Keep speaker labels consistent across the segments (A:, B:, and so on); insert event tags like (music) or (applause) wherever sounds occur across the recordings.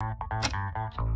A: Dzień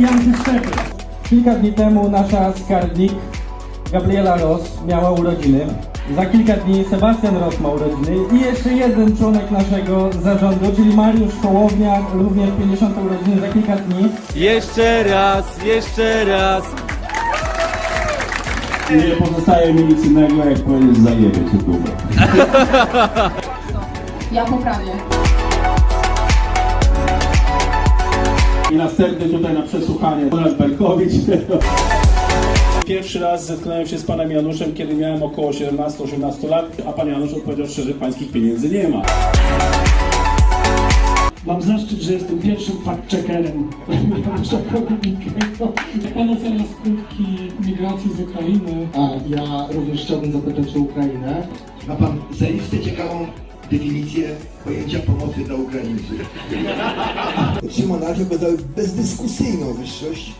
A: i antyszczepy. Kilka dni temu nasza skarbnik Gabriela Ross miała urodziny. Za kilka dni Sebastian Ross ma urodziny i jeszcze jeden członek naszego zarządu, czyli Mariusz Hołownia, również 50 urodziny za kilka dni.
B: Jeszcze raz, jeszcze raz.
C: Nie pozostaje mi nic innego, jak powiedzieć zajebie cię długo.
D: Ja poprawię.
C: I następny tutaj na przesłuchanie Donald Berkowicz. (laughs) Pierwszy raz zetknąłem się z panem Januszem, kiedy miałem około 17-18 lat, a pan Janusz odpowiedział szczerze, pańskich pieniędzy nie ma.
E: Mam zaszczyt, że jestem pierwszym fact-checkerem Janusza Korwin-Mikkego. Pan ocenia skutki migracji z Ukrainy.
F: A ja również chciałbym zapytać o Ukrainę.
G: Ma pan zaiste ciekawą definicję pojęcia pomocy dla Ukraińców. Trzy (laughs) monarchie okazały bezdyskusyjną wyższość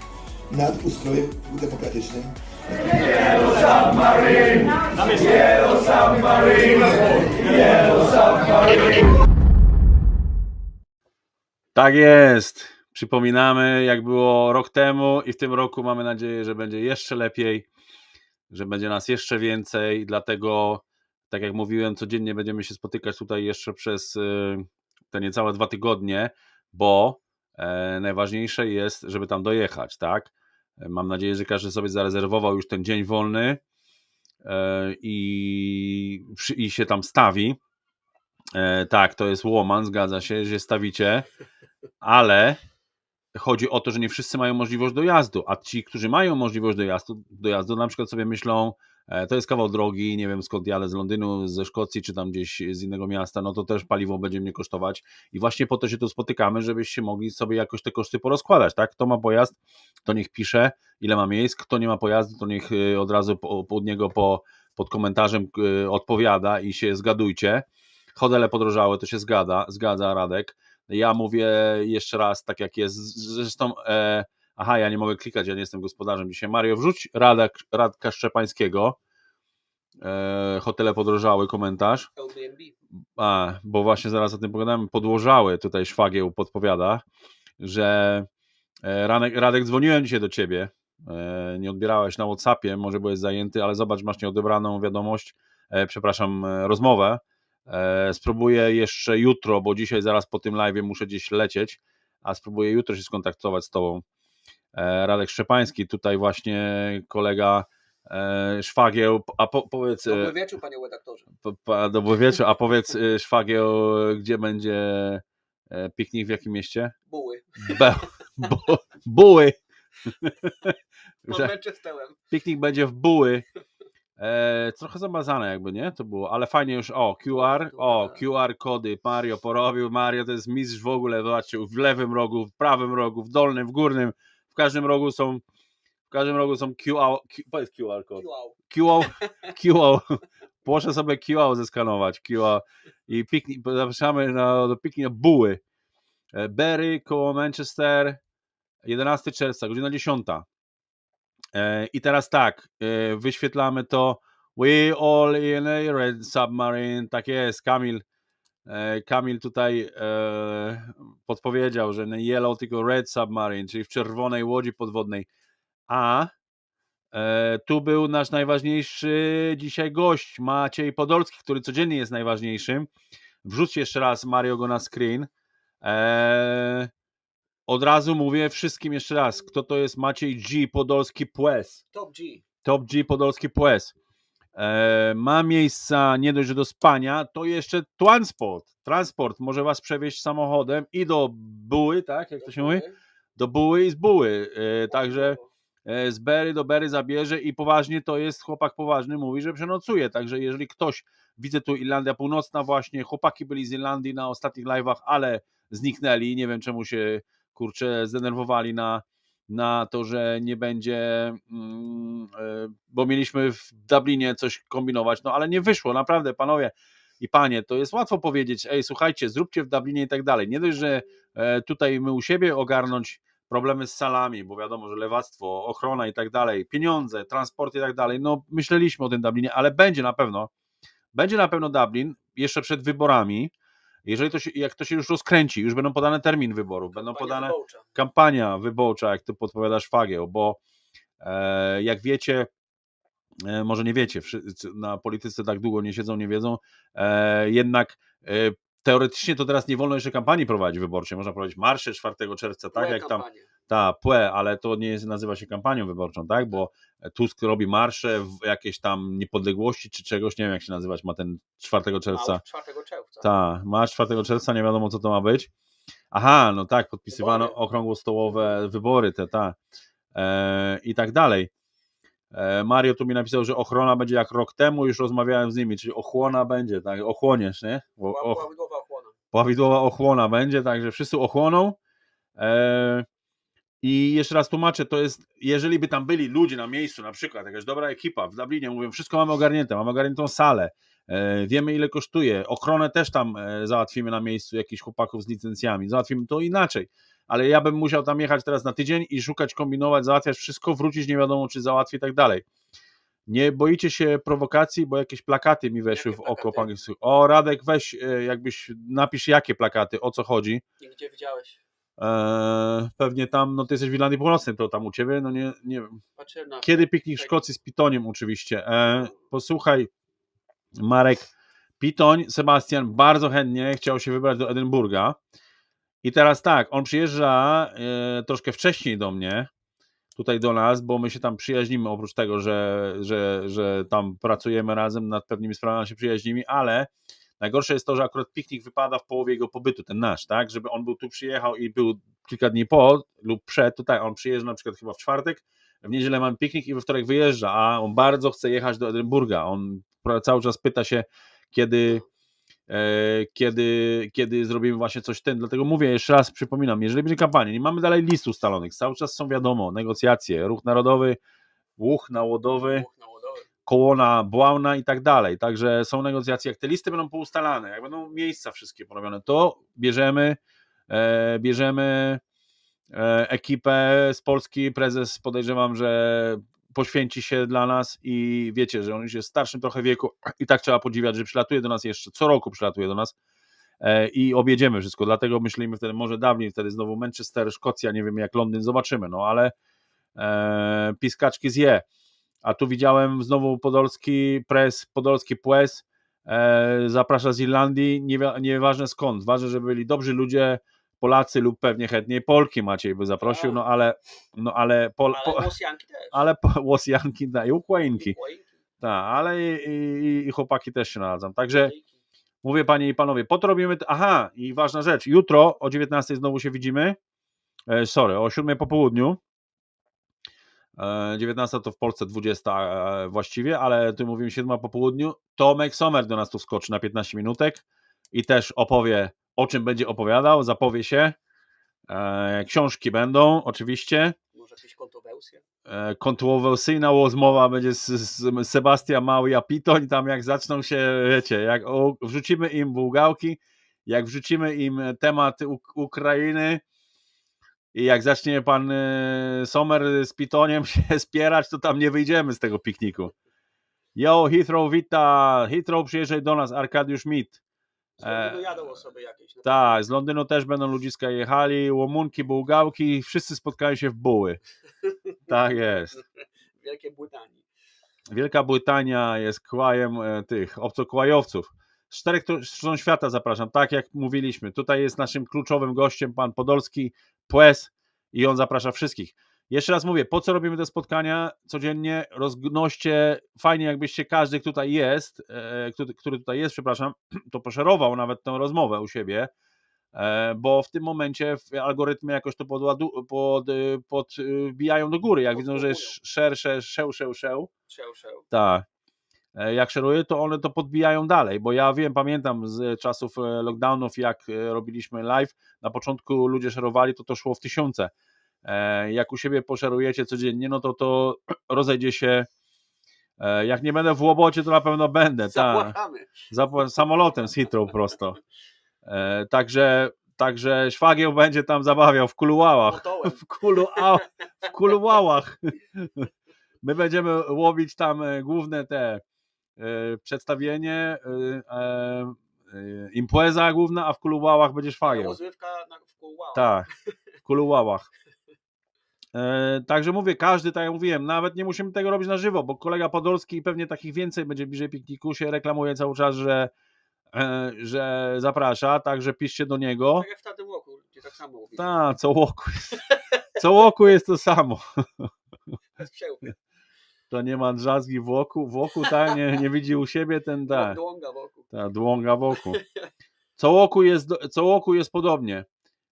G: nad ustrojem demokratycznym.
B: Tak jest. Przypominamy, jak było rok temu i w tym roku mamy nadzieję, że będzie jeszcze lepiej, że będzie nas jeszcze więcej. Dlatego, tak jak mówiłem, codziennie będziemy się spotykać tutaj jeszcze przez y, te niecałe dwa tygodnie, bo e, najważniejsze jest, żeby tam dojechać, tak? Mam nadzieję, że każdy sobie zarezerwował już ten dzień wolny e, i, i się tam stawi. E, tak, to jest Łoman, zgadza się, że stawicie, ale chodzi o to, że nie wszyscy mają możliwość dojazdu, a ci, którzy mają możliwość dojazdu, dojazdu na przykład sobie myślą, e, to jest kawał drogi, nie wiem skąd jadę, z Londynu, ze Szkocji, czy tam gdzieś z innego miasta, no to też paliwo będzie mnie kosztować i właśnie po to się tu spotykamy, żebyście mogli sobie jakoś te koszty porozkładać, tak? Kto ma pojazd, to niech pisze, ile ma miejsc, kto nie ma pojazdu, to niech y, od razu pod niego po, pod komentarzem y, odpowiada i się zgadujcie. Hotele podrożały, to się zgada, zgadza Radek. Ja mówię jeszcze raz, tak jak jest. Zresztą, e, aha, ja nie mogę klikać, ja nie jestem gospodarzem dzisiaj. Mario, wrzuć Radek, Radka Szczepańskiego. E, hotele podrożały, komentarz. A, bo właśnie zaraz o tym pogadamy. Podłożały, tutaj szwagieł podpowiada, że e, Radek, Radek dzwoniłem dzisiaj do ciebie. E, nie odbierałeś na WhatsAppie, może byłeś zajęty, ale zobacz, masz nieodebraną wiadomość, e, przepraszam, e, rozmowę E, spróbuję jeszcze jutro, bo dzisiaj zaraz po tym live muszę gdzieś lecieć, a spróbuję jutro się skontaktować z Tobą. E, Radek Szczepański, tutaj właśnie kolega e, Szwagieł, a po, powiedz... e,
D: Dobry wieczór, panie redaktorze.
B: po- po- Dobry wieczór, a powiedz Szwagieł, gdzie będzie piknik, w jakim mieście?
D: Buły.
B: Be, bu, buły. (laughs) Piknik będzie w Buły. E, trochę zamazane jakby, nie? To było, ale fajnie już, o, QR, o, QR kody Mario porobił, Mario to jest mistrz w ogóle, zobaczcie, w lewym rogu, w prawym rogu, w dolnym, w górnym, w każdym rogu są, w każdym rogu są QR, Q, powiedz QR kod. QR, QR, proszę sobie QR zeskanować, QR i piknik, zapraszamy na, do piknika Buły. E, Berry koło Manchester, 11 czerwca, godzina 10. E, I teraz tak, e, wyświetlamy to We all in a red submarine, tak jest, Kamil, Kamil tutaj e, podpowiedział, że nie yellow, tylko red submarine, czyli w czerwonej łodzi podwodnej. A E, tu był nasz najważniejszy dzisiaj gość, Maciej Podolski, który codziennie jest najważniejszym. Wrzućcie jeszcze raz Mario go na screen. E, od razu mówię wszystkim jeszcze raz, kto to jest Maciej G. Podolski Płes.
D: Top G.
B: Top G Podolski Płes. E, ma miejsca nie dość, że do spania, to jeszcze transport. Transport może was przewieźć samochodem i do Buły, tak? Jak to się mówi? Do Buły i z Buły. E, także e, z Bery do Bery zabierze i poważnie to jest, chłopak poważny mówi, że przenocuje, także jeżeli ktoś, widzę tu Irlandia Północna właśnie, chłopaki byli z Irlandii na ostatnich live'ach, ale zniknęli, nie wiem czemu się, kurczę, zdenerwowali na, na to, że nie będzie, mm, e, bo mieliśmy w Dublinie coś kombinować, no ale nie wyszło, naprawdę, panowie i panie, to jest łatwo powiedzieć, ej, słuchajcie, zróbcie w Dublinie i tak dalej, nie dość, że e, tutaj my u siebie ogarnąć problemy z salami, bo wiadomo, że lewactwo, ochrona i tak dalej, pieniądze, transport i tak dalej. No, myśleliśmy o tym Dublinie, ale będzie na pewno. Będzie na pewno Dublin jeszcze przed wyborami. Jeżeli to się, jak to się już rozkręci, już będą podane termin wyborów, będą podane
D: wyborcza.
B: kampania wyborcza, jak to podpowiadasz Fagieł, bo e, jak wiecie, e, może nie wiecie, wszyscy na polityce tak długo nie siedzą, nie wiedzą, e, jednak e, teoretycznie to teraz nie wolno jeszcze kampanii prowadzić wyborczej, można prowadzić marsze 4 czerwca, tak
D: Moja
B: jak tam
D: kampania.
B: ta PłE, ale to nie jest, nazywa się kampanią wyborczą, tak? Bo Tusk robi marsze w jakiejś tam niepodległości czy czegoś, nie wiem jak się nazywać ma ten 4 czerwca.
D: Małż 4 czerwca.
B: Tak, marsz 4 czerwca, nie wiadomo co to ma być. Aha, no tak, podpisywano
D: Wybory.
B: okrągłostołowe wybory te, tak. E, I tak dalej. E, Mario tu mi napisał, że ochrona będzie jak rok temu, już rozmawiałem z nimi, czyli ochłona będzie, tak, ochłoniesz, nie? O, och,
D: prawidłowa ochłona.
B: będzie, także wszyscy ochłoną. E, I jeszcze raz tłumaczę, to jest, jeżeli by tam byli ludzie na miejscu, na przykład jakaś dobra ekipa w Dublinie, mówią, wszystko mamy ogarnięte, mamy ogarniętą salę, e, wiemy ile kosztuje, ochronę też tam e, załatwimy na miejscu, jakichś chłopaków z licencjami, załatwimy to inaczej, ale ja bym musiał tam jechać teraz na tydzień i szukać, kombinować, załatwiać wszystko, wrócić nie wiadomo czy załatwi i tak dalej. Nie boicie się prowokacji, bo jakieś plakaty mi weszły
D: Jakie
B: w oko. Pan- O, Radek, weź, e, jakbyś napisz jakie plakaty, o co chodzi.
D: I gdzie widziałeś?
B: Eee, pewnie tam, no ty jesteś w Irlandii Północnej, to tam u ciebie, no nie, nie wiem. Kiedy piknik w Szkocji z Pitoniem oczywiście. Eee, posłuchaj, Marek, Pitoń, Sebastian bardzo chętnie chciał się wybrać do Edynburga i teraz tak, on przyjeżdża e, troszkę wcześniej do mnie, tutaj do nas, bo my się tam przyjaźnimy, oprócz tego, że, że, że tam pracujemy razem nad pewnymi sprawami, się przyjaźnimy, ale najgorsze jest to, że akurat piknik wypada w połowie jego pobytu, ten nasz, tak, żeby on był tu przyjechał i był kilka dni po lub przed, tutaj on przyjeżdża na przykład chyba w czwartek, w niedzielę mam piknik i we wtorek wyjeżdża, a on bardzo chce jechać do Edynburga, on cały czas pyta się, kiedy kiedy, kiedy zrobimy właśnie coś ten. Dlatego mówię, jeszcze raz przypominam, jeżeli będzie kampania, nie mamy dalej list ustalonych, cały czas są wiadomo, negocjacje, ruch narodowy, łuch nałodowy, kołona Bławna i tak dalej. Także są negocjacje. Jak te listy będą poustalane, jak będą miejsca wszystkie porobione, to bierzemy, e, bierzemy e, ekipę z Polski. Prezes podejrzewam, że poświęci się dla nas i wiecie, że on już jest starszym trochę wieku i tak trzeba podziwiać, że przylatuje do nas jeszcze, co roku przylatuje do nas e, i objedziemy wszystko. Dlatego myślimy wtedy może Dublin, wtedy znowu Manchester, Szkocja, nie wiem jak Londyn, zobaczymy, no ale e, piskaczki zje. A tu widziałem znowu Podolski Press, Podolski Płes, e, zaprasza z Irlandii, nie, nieważne skąd, ważne, żeby byli dobrzy ludzie, Polacy lub pewnie chętniej Polki Maciej by zaprosił, no ale, no ale, Pol,
D: Ale
B: po,
D: Włosjanki też. (laughs)
B: ale po- Łosjanki da, i Ukrainki, tak, ale i, i, i chłopaki też się nadzą, także Mówię panie i panowie, po to robimy. Aha, i ważna rzecz. Jutro o 19 znowu się widzimy. E, sorry, o 7 po południu. E, 19 to w Polsce 20 e, właściwie, ale tu mówimy 7 po południu. Tomek Sommer do nas tu wskoczy na 15 minutek i też opowie, o czym będzie opowiadał, zapowie się. E, książki będą, oczywiście.
D: Może jakieś kontrowersje?
B: E, kontrowersyjna rozmowa będzie z, z Sebastian Mały a Pitoń, tam jak zaczną się, wiecie, jak wrzucimy im bułgałki, jak wrzucimy im temat Uk- Ukrainy i jak zacznie pan e, Sommer z Pitoniem (laughs) się spierać, to tam nie wyjdziemy z tego pikniku. Yo, Heathrow wita, Heathrow przyjeżdżaj do nas, Arkadiusz Mit.
D: Z Londynu jadą osoby jakieś. no.
B: Tak, z Londynu też będą ludziska jechali, łomunki, bułgałki, wszyscy spotkają się w buły. (laughs) Tak jest.
D: W Wielkiej Brytanii.
B: Wielka Brytania jest krajem e, tych obcokrajowców. Z czterech tr- stron świata zapraszam, tak jak mówiliśmy. Tutaj jest naszym kluczowym gościem pan Podolski, Płes i on zaprasza wszystkich. Jeszcze raz mówię, po co robimy te spotkania codziennie? Rozgnoście, fajnie jakbyście każdy, kto tutaj jest, e, który, który tutaj jest, przepraszam, (clears throat) to poszerował nawet tę rozmowę u siebie, e, bo w tym momencie algorytmy jakoś to podładu, pod, y, podbijają do góry, jak widzą, że jest share, share, share,
D: Szeł, szeł.
B: tak. E, Jak szeruję, to one to podbijają dalej, bo ja wiem, pamiętam z czasów lockdownów, jak robiliśmy live, na początku ludzie szerowali, to to szło w tysiące. E, Jak u siebie poszerujecie codziennie, no to to (clears throat) rozejdzie się, e, jak nie będę w Łobocie, to na pewno będę, tak.
D: Zapłakamy.
B: Zapła- samolotem z Heathrow prosto. E, Także, także szwagieł będzie tam zabawiał w kuluałach (laughs) w, kulu, a, w kulułałach. (laughs) My będziemy łowić tam główne te przedstawienie, impreza główna, a w kulułałach będzie szwagieł.
D: Rozrywka w. Wow.
B: Tak, w kulułałach. (laughs) E, także mówię, każdy, tak jak mówiłem, nawet nie musimy tego robić na żywo, bo kolega Podolski i pewnie takich więcej będzie bliżej pikniku się reklamuje cały czas, że, e, że zaprasza, także piszcie do niego.
D: Tak jak w tamtym roku, gdzie tak samo mówili.
B: Tak, co łoku. Co łoku jest to samo.
D: Bez przełby.
B: To nie ma drzazgi wokół, wokół tak, nie, nie widzi u siebie ten, tak,
D: Dłąga wokół.
B: ta dłąga wokół. Co łoku jest, co łoku jest podobnie.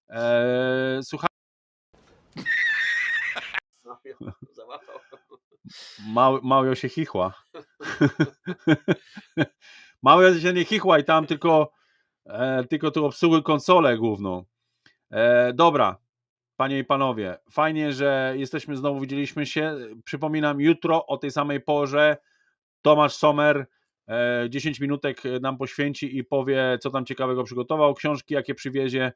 B: Eee, słuchaj, (laughs)
D: Załapał.
B: Mały, Małio się chichła. (laughs) Małio się nie chichła i tam tylko, e, tylko tu obsługuj konsolę główną. E, dobra, panie i panowie, fajnie, że jesteśmy znowu, widzieliśmy się. Przypominam, jutro o tej samej porze Tomasz Sommer e, 10 minutek nam poświęci i powie, co tam ciekawego przygotował, książki, jakie przywiezie,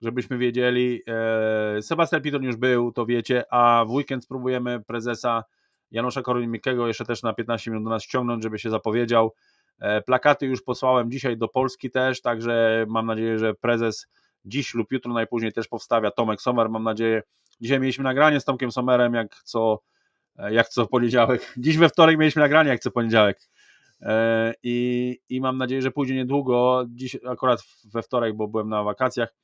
B: żebyśmy wiedzieli. E, Sebastian Piton już był, to wiecie, a w weekend spróbujemy prezesa Janusza Korwin-Mikkego jeszcze też na 15 minut do nas ściągnąć, żeby się zapowiedział. E, Plakaty już posłałem dzisiaj do Polski też, także mam nadzieję, że prezes dziś lub jutro najpóźniej też powstawia Tomek Sommer, mam nadzieję. Dzisiaj mieliśmy nagranie z Tomkiem Sommerem, jak co, e, jak co poniedziałek. (laughs) Dziś we wtorek mieliśmy nagranie, jak co poniedziałek. I, I mam nadzieję, że pójdzie niedługo, dziś akurat we wtorek, bo byłem na wakacjach,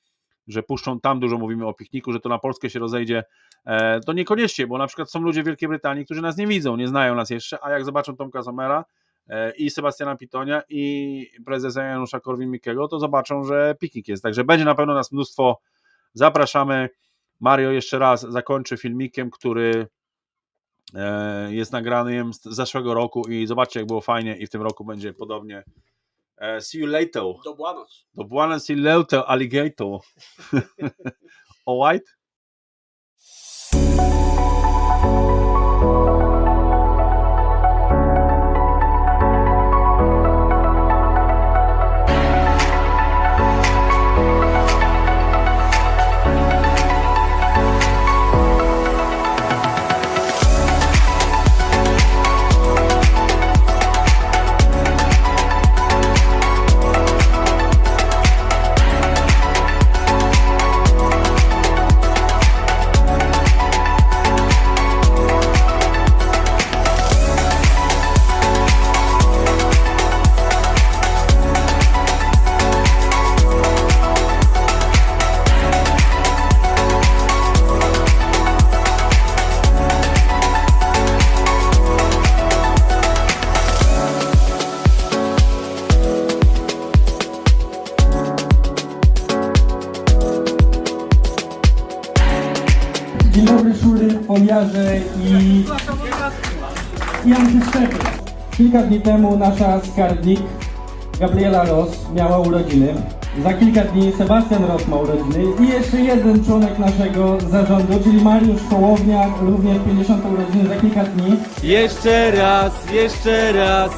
B: że puszczą tam dużo mówimy o pikniku, że to na Polskę się rozejdzie. E, To niekoniecznie, bo na przykład są ludzie w Wielkiej Brytanii, którzy nas nie widzą, nie znają nas jeszcze, a jak zobaczą Tomka Somera e, i Sebastiana Pitonia i prezesa Janusza Korwin-Mikkego, to zobaczą, że piknik jest. Także będzie na pewno nas mnóstwo. Zapraszamy. Mario jeszcze raz zakończy filmikiem, który e, jest nagrany z zeszłego roku i zobaczcie, jak było fajnie i w tym roku będzie podobnie. E, See you later.
D: Dobłanos.
B: Do Buenos see you later, alligator. (laughs) All right?
A: Foliarze i, i antyszczepy. Kilka dni temu nasza skarbnik Gabriela Ross miała urodziny. Za kilka dni Sebastian Ross ma urodziny i jeszcze jeden członek naszego zarządu, czyli Mariusz Hołownia, również 50 urodziny za kilka dni.
H: Jeszcze raz, jeszcze raz.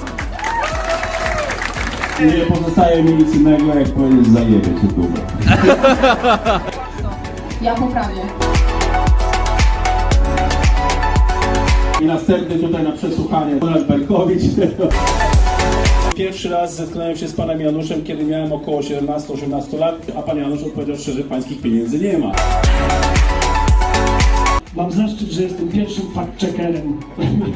B: Nie pozostaje mi nic innego, jak powiedzieć zajebie cię długo.
I: Ja poprawię.
B: I następny tutaj na przesłuchanie Donald Berkowicz. (laughs) Pierwszy raz zetknąłem się z panem Januszem, kiedy miałem około 17-18 lat, a pan Janusz odpowiedział szczerze, pańskich pieniędzy nie ma.
E: Mam zaszczyt, że jestem pierwszym fact-checkerem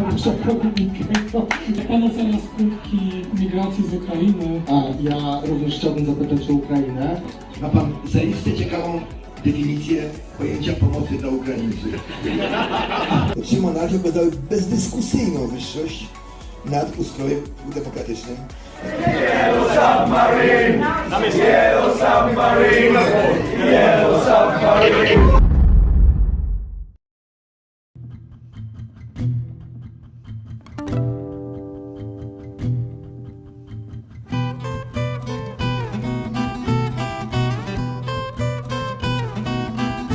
E: Janusza Korwin-Mikkego. Jak pan ocenia skutki migracji z Ukrainy?
F: A ja również chciałbym zapytać o Ukrainę.
G: Ma pan zaiste ciekawą definicję pojęcia pomocy dla Ukraińców. Trzy monarchie okazały bezdyskusyjną wyższość nad ustrojem demokratycznym. Yellow submarine! Yellow submarine! Yellow submarine!